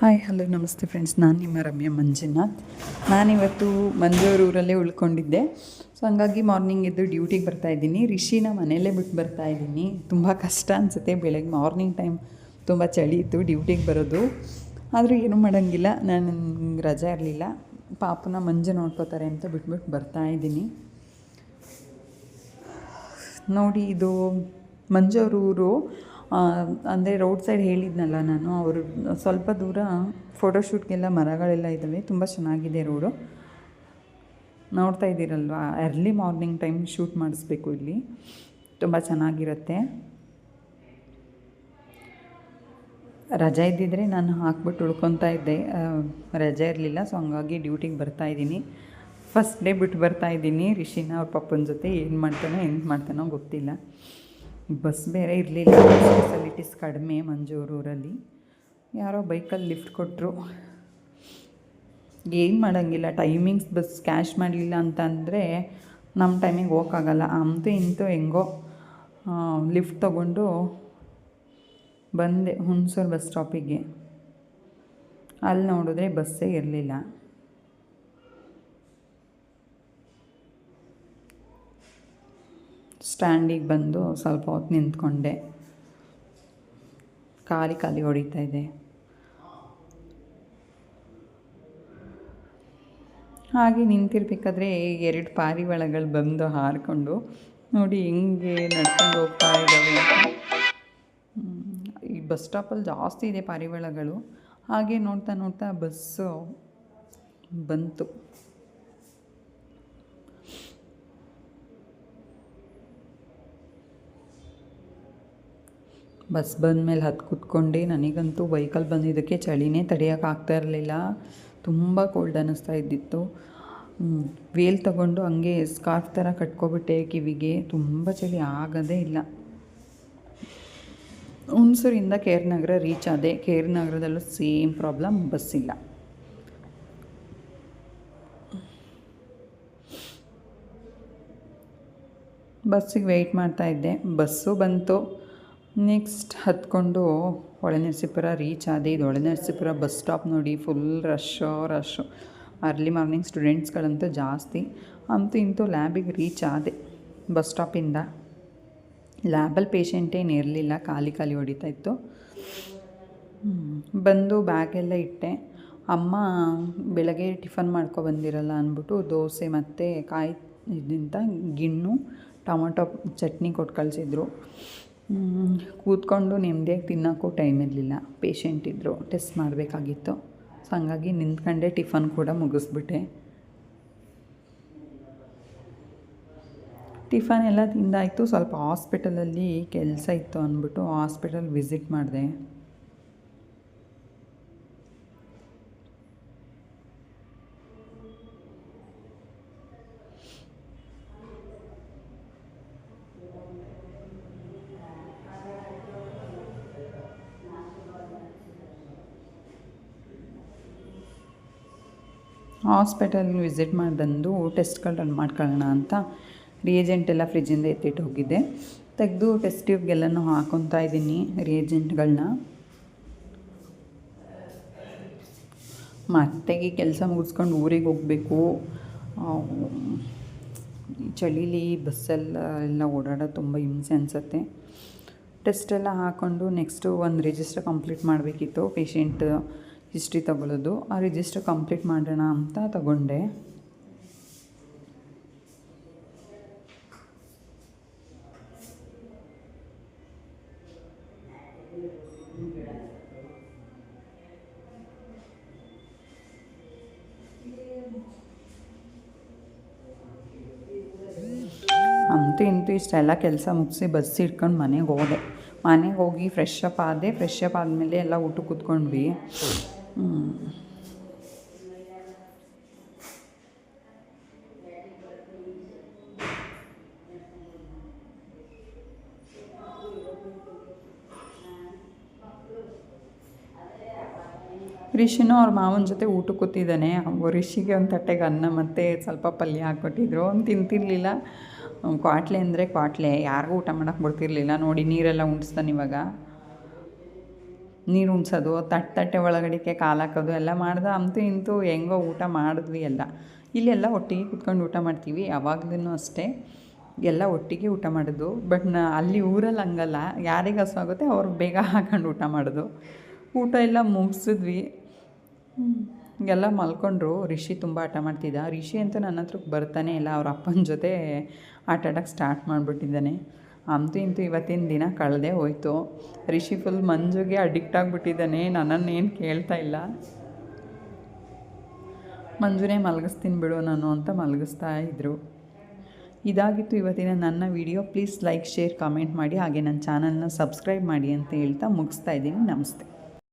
Hi hello ನಮಸ್ತೆ friends ನಾನು ನಿಮ್ಮ ರಮ್ಯಾ ಮಂಜುನಾಥ್. ನಾನಿವತ್ತು ಮಂಜೂರು ಊರಲ್ಲೇ ಉಳ್ಕೊಂಡಿದ್ದೆ. ಸೊ ಹಂಗಾಗಿ ಮಾರ್ನಿಂಗ್ ಎದ್ದು ಡ್ಯೂಟಿಗೆ ಬರ್ತಾ ಇದ್ದೀನಿ. ರಿಷಿನ ಮನೆಯಲ್ಲೇ ಬಿಟ್ಟು ಬರ್ತಾ ಇದ್ದೀನಿ. ತುಂಬ ಕಷ್ಟ ಅನಿಸುತ್ತೆ. ಬೆಳಗ್ಗೆ ಮಾರ್ನಿಂಗ್ ಟೈಮ್ ತುಂಬ ಚಳಿ ಇತ್ತು ಡ್ಯೂಟಿಗೆ ಬರೋದು. ಆದರೂ ಏನೂ ಮಾಡೋಂಗಿಲ್ಲ. ನಾನು ರಜೆ ಇರಲಿಲ್ಲ. ಪಾಪನ ಮಂಜು ನೋಡ್ಕೋತಾರೆ ಅಂತ ಬಿಟ್ಬಿಟ್ಟು ಬರ್ತಾ ಇದ್ದೀನಿ. ನೋಡಿ, ಇದು ಮಂಜೂರು ಊರು ಅಂದರೆ ರೋಡ್ ಸೈಡ್ ಹೇಳಿದ್ನಲ್ಲ ನಾನು, ಅವರು ಸ್ವಲ್ಪ ದೂರ ಫೋಟೋಶೂಟ್ಗೆಲ್ಲ ಮರಗಳೆಲ್ಲ ಇದ್ದಾವೆ ತುಂಬ ಚೆನ್ನಾಗಿದೆ ರೋಡು ನೋಡ್ತಾ ಇದ್ದೀರಲ್ವಾ? ಅರ್ಲಿ ಮಾರ್ನಿಂಗ್ ಟೈಮ್ ಶೂಟ್ ಮಾಡಿಸ್ಬೇಕು ಇಲ್ಲಿ. ತುಂಬ ಚೆನ್ನಾಗಿರುತ್ತೆ. ರಜೆ ಇದ್ದಿದ್ದರೆ ನಾನು ಹಾಕ್ಬಿಟ್ಟು ಉಳ್ಕೊತಾ ಇದ್ದೆ. ರಜೆ ಇರಲಿಲ್ಲ ಸೊ ಹಂಗಾಗಿ ಡ್ಯೂಟಿಗೆ ಬರ್ತಾ ಇದ್ದೀನಿ. ಫಸ್ಟ್ ಡೇ ಬಿಟ್ಟು ಬರ್ತಾಯಿದ್ದೀನಿ ರಿಷಿನ ಅವ್ರ ಪಪ್ಪನ ಜೊತೆ ಏನು ಮಾಡ್ತಾನೋ ಏನು ಮಾಡ್ತಾನೋ ಗೊತ್ತಿಲ್ಲ. ಬಸ್ ಬೇರೆ ಇರಲಿಲ್ಲ. ಫೆಸಿಲಿಟೀಸ್ ಕಡಿಮೆ ಮಂಜೂರು ಊರಲ್ಲಿ. ಯಾರೋ ಬೈಕಲ್ಲಿ ಲಿಫ್ಟ್ ಕೊಟ್ಟರು ಏನು ಮಾಡೋಂಗಿಲ್ಲ. ಟೈಮಿಂಗ್ಸ್ ಬಸ್ ಕ್ಯಾಶ್ ಮಾಡಲಿಲ್ಲ ಅಂತಂದರೆ ನಮ್ಮ ಟೈಮಿಗೆ ಹೋಗೋಕ್ಕಾಗಲ್ಲ ಅಂತೂ ಇಂತೂ ಹೆಂಗೋ ಲಿಫ್ಟ್ ತಗೊಂಡು ಬಂದೆ ಹುಣಸೂರು ಬಸ್ ಸ್ಟಾಪಿಗೆ ಅಲ್ಲಿ ನೋಡಿದ್ರೆ ಬಸ್ಸೇ ಇರಲಿಲ್ಲ. ಸ್ಟ್ಯಾಂಡಿಗೆ ಬಂದು ಸ್ವಲ್ಪ ಹೊತ್ತು ನಿಂತ್ಕೊಂಡೆ. ಖಾಲಿ ಖಾಲಿ ಹೊಡಿತಾ ಇದೆ. ಹಾಗೆ ನಿಂತಿರ್ಬೇಕಾದ್ರೆ ಎರಡು ಪಾರಿವಾಳಗಳು ಬಂದು ಹಾರಿಕೊಂಡು ನೋಡಿ ಹೆಂಗೆ ನಡ್ಕೊಂಡು ಹೋಗ್ತಾ ಇದ್ದಾವೆ ಈ ಬಸ್ ಸ್ಟಾಪಲ್ಲಿ ಜಾಸ್ತಿ ಇದೆ ಪಾರಿವಾಳಗಳು ಹಾಗೆ ನೋಡ್ತಾ ನೋಡ್ತಾ ಬಸ್ಸು ಬಂತು. ಬಸ್ ಬಂದ ಮೇಲೆ ಹತ್ತು ಕೂತ್ಕೊಂಡೆ ನನಗಂತೂ ವೆಹಿಕಲ್ ಬಂದಿದ್ದಕ್ಕೆ ಚಳಿನೇ ತಡೆಯೋಕ್ಕಾಗ್ತಾ ಇರಲಿಲ್ಲ. ತುಂಬ ಕೋಲ್ಡ್ ಅನ್ನಿಸ್ತಾ ಇದ್ದಿತ್ತು. ವೇಲ್ ತಗೊಂಡು ಹಂಗೆ ಸ್ಕಾರ್ಫ್ ಥರ ಕಟ್ಕೊಬಿಟ್ಟೆ ಕಿವಿಗೆ. ತುಂಬ ಚಳಿ, ಆಗೋದೇ ಇಲ್ಲ. ಹುಣಸೂರಿಂದ ಕೆ ಆರ್ ನಗರ ರೀಚ್ ಆದೆ ಕೇರ್ ಆರ್ ನಗರದಲ್ಲೂ ಸೇಮ್ ಪ್ರಾಬ್ಲಮ್ ಬಸ್ ಇಲ್ಲ. ಬಸ್ಸಿಗೆ ವೆಯ್ಟ್ ಮಾಡ್ತಾ ಇದ್ದೆ. ಬಸ್ಸು ಬಂತು. ನೆಕ್ಸ್ಟ್ ಹತ್ಕೊಂಡು ಹೊಳೆನರಸೀಪುರ ರೀಚ್ ಆದೆ. ಇದು ಹೊಳೆನರಸೀಪುರ ಬಸ್ ಸ್ಟಾಪ್ ನೋಡಿ full rush rush early morning ಸ್ಟೂಡೆಂಟ್ಸ್ಗಳಂತೂ ಜಾಸ್ತಿ. ಅಂತೂ ಇಂತೂ ಲ್ಯಾಬಿಗೆ ರೀಚ್ ಆದೆ ಬಸ್ ಸ್ಟಾಪಿಂದ ಲ್ಯಾಬಲ್ಲಿ ಪೇಷಂಟ್ ಏನು ಇರಲಿಲ್ಲ, ಖಾಲಿ ಖಾಲಿ ಹೊಡಿತಾ ಇತ್ತು. ಬಂದು ಬ್ಯಾಗೆಲ್ಲ ಇಟ್ಟೆ. ಅಮ್ಮ ಬೆಳಗ್ಗೆ ಟಿಫನ್ ಮಾಡ್ಕೊ ಬಂದಿರಲ್ಲ ಅಂದ್ಬಿಟ್ಟು ದೋಸೆ ಮತ್ತು ಕಾಯಿ ಇದಿಂತ ಗಿಣ್ಣು, ಟೊಮೊಟೊ ಚಟ್ನಿ ಕೊಟ್ಟು ಕಳಿಸಿದ್ರು. ಕೂತ್ಕೊಂಡು ನೆಮ್ಮದಿಯಾಗಿ ತಿನ್ನೋಕ್ಕೂ ಟೈಮ್ ಇರಲಿಲ್ಲ. ಪೇಷಂಟ್ ಇದ್ದರು ಟೆಸ್ಟ್ ಮಾಡಬೇಕಾಗಿತ್ತು. ಸೊ ಹಂಗಾಗಿ ನಿಂತ್ಕೊಂಡೆ ಟಿಫನ್ ಕೂಡ ಮುಗಿಸ್ಬಿಟ್ಟೆ. ಟಿಫನ್ ಎಲ್ಲ ತಿಂದಾಯಿತು. ಸ್ವಲ್ಪ ಹಾಸ್ಪಿಟಲಲ್ಲಿ ಕೆಲಸ ಇತ್ತು ಅಂದ್ಬಿಟ್ಟು ಹಾಸ್ಪಿಟಲ್ ವಿಸಿಟ್ ಮಾಡಿದೆ. ಹಾಸ್ಪಿಟಲ್ ವಿಸಿಟ್ ಮಾಡಿದಂದು ಟೆಸ್ಟ್ಗಳು ರನ್ ಮಾಡ್ಕೊಳ್ಳೋಣ ಅಂತ ರಿಯೇಜೆಂಟ್ ಎಲ್ಲ ಫ್ರಿಜ್ಜಿಂದ ಎತ್ತಿಟ್ಟು ಹೋಗಿದ್ದೆ. ತೆಗೆದು ಟೆಸ್ಟ್ ಟ್ಯೂಬ್ಗೆಲ್ಲನೂ ಹಾಕೊತಾ ಇದ್ದೀನಿ ರಿಯೇಜೆಂಟ್ಗಳನ್ನ ಮತ್ತೆಗೆ ಕೆಲಸ ಮುಗಿಸ್ಕೊಂಡು ಊರಿಗೆ ಹೋಗಬೇಕು. ಚಳಿಲಿ ಬಸ್ಸೆಲ್ಲ ಎಲ್ಲ ಓಡಾಡೋ ತುಂಬ ಹಿಂಸೆ ಅನಿಸುತ್ತೆ. ಟೆಸ್ಟೆಲ್ಲ ಹಾಕ್ಕೊಂಡು ನೆಕ್ಸ್ಟು ಒಂದು ರಿಜಿಸ್ಟರ್ ಕಂಪ್ಲೀಟ್ ಮಾಡಬೇಕಿತ್ತು. ಪೇಷಂಟ್ ಹಿಸ್ಟ್ರಿ ತಗೊಳ್ಳೋದು ಆ ರಿಜಿಸ್ಟರ್ ಕಂಪ್ಲೀಟ್ ಮಾಡೋಣ ಅಂತ ತಗೊಂಡೆ. ಅಂತೂ ಇಂತೂ ಇಷ್ಟೆಲ್ಲ ಕೆಲಸ ಮುಗಿಸಿ ಬಸ್ ಇಟ್ಕೊಂಡು ಮನೆಗೆ ಹೋದೆ. ಮನೆಗೆ ಹೋಗಿ ಫ್ರೆಶ್ ಅಪ್ ಆದೆ. ಫ್ರೆಶ್ ಅಪ್ ಆದಮೇಲೆ ಎಲ್ಲ ಊಟ ಕೂತ್ಕೊಂಡ್ವಿ. ರಿಷಿನೂ ಅವ್ರ ಮಾವನ ಜೊತೆ ಊಟಕ್ಕೆ ಕೂತಿದ್ದಾನೆ ರಿಷಿಗೆ ಒಂದು ತಟ್ಟೆಗೆ ಅನ್ನ ಮತ್ತು ಸ್ವಲ್ಪ ಪಲ್ಯ ಹಾಕ್ಕೊಟ್ಟಿದ್ರು. ಅವ್ನು ತಿಂತಿರಲಿಲ್ಲ. ಕ್ವಾಟ್ಲೆ ಅಂದರೆ ಕ್ವಾಟ್ಲೆ. ಯಾರಿಗೂ ಊಟ ಮಾಡೋಕ್ಕೆ ಬರ್ತಿರ್ಲಿಲ್ಲ. ನೋಡಿ ನೀರೆಲ್ಲ ಉಣಿಸ್ತಾನೆ ಇವಾಗ. ನೀರು ಉಣ್ಸೋದು ತಟ್ಟೆ ತಟ್ಟೆ ಒಳಗಡೆಗೆ ಕಾಲು ಹಾಕೋದು, ಎಲ್ಲ ಮಾಡ್ದೆ ಅಂತೂ ಇಂತೂ ಹೆಂಗೋ ಊಟ ಮಾಡಿದ್ವಿ ಎಲ್ಲ. ಇಲ್ಲೆಲ್ಲ ಒಟ್ಟಿಗೆ ಕುತ್ಕೊಂಡು ಊಟ ಮಾಡ್ತೀವಿ ಯಾವಾಗ್ಲೂ ಅಷ್ಟೇ. ಎಲ್ಲ ಒಟ್ಟಿಗೆ ಊಟ ಮಾಡೋದು. ಬಟ್ ನಾ, ಅಲ್ಲಿ ಊರಲ್ಲಿ ಹಂಗಲ್ಲ. ಯಾರಿಗೆ ಹಸ್ವಾಗುತ್ತೆ ಅವ್ರು ಬೇಗ ಹಾಕೊಂಡು ಊಟ ಮಾಡೋದು. ಊಟ ಎಲ್ಲ ಮುಗಿಸಿದ್ವಿ. ಎಲ್ಲ ಮಲ್ಕೊಂಡ್ರು. ರಿಷಿ ತುಂಬ ಆಟ ಮಾಡ್ತಿದ್ದ. ರಿಷಿ ಅಂತೂ ನನ್ನ ಹತ್ರಕ್ಕೆ ಬರ್ತಾನೆ ಇಲ್ಲ. ಅವ್ರ ಅಪ್ಪನ ಜೊತೆ ಆಟ ಆಡೋಕ್ಕೆ ಸ್ಟಾರ್ಟ್ ಮಾಡಿಬಿಟ್ಟಿದ್ದಾನೆ. ಅಂತೂ ಇಂತೂ ಇವತ್ತಿನ ದಿನ ಕಳೆದೇ ಹೋಯ್ತು. ರಿಷಿ ಫುಲ್ ಮಂಜುಗೆ ಅಡಿಕ್ಟ್ ಆಗಿಬಿಟ್ಟಿದ್ದಾನೆ ನನ್ನನ್ನು ಏನು ಕೇಳ್ತಾ ಇಲ್ಲ. ಮಂಜುನೇ ಮಲಗಿಸ್ತೀನಿ ಬಿಡು ನಾನು ಅಂತ ಮಲಗಿಸ್ತಾ ಇದ್ದರು ಇದಾಗಿತ್ತು ಇವತ್ತಿನ ನನ್ನ video. Please like, share, comment ಮಾಡಿ, ಹಾಗೆ ನನ್ನ ಚಾನಲ್ನ ಸಬ್ಸ್ಕ್ರೈಬ್ ಮಾಡಿ ಅಂತ ಹೇಳ್ತಾ ಮುಗಿಸ್ತಾ ಇದ್ದೀನಿ. ನಮಸ್ತೆ.